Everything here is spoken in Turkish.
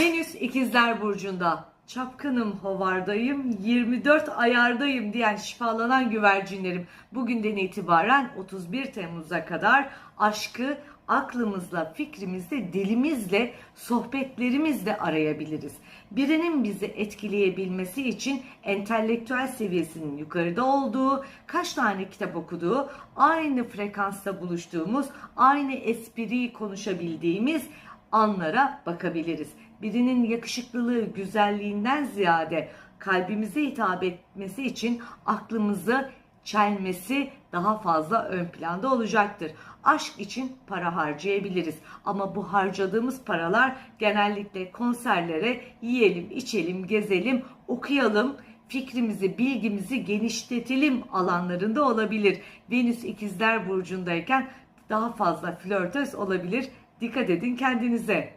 Venüs ikizler burcunda. Çapkınım hovardayım, 24 ayardayım diyen şifalanan güvercinlerim. Bugünden itibaren 31 Temmuz'a kadar aşkı aklımızla, fikrimizle, dilimizle, sohbetlerimizle arayabiliriz. Birinin bizi etkileyebilmesi için entelektüel seviyesinin yukarıda olduğu, kaç tane kitap okuduğu, aynı frekansta buluştuğumuz, aynı espriyi konuşabildiğimiz anlara bakabiliriz. Birinin yakışıklılığı, güzelliğinden ziyade kalbimize hitap etmesi için aklımızı çelmesi daha fazla ön planda olacaktır. Aşk için para harcayabiliriz ama bu harcadığımız paralar genellikle konserlere yiyelim, içelim, gezelim, okuyalım, fikrimizi, bilgimizi genişletelim alanlarında olabilir. Venüs ikizler burcundayken daha fazla flörtöz olabilir. Dikkat edin kendinize.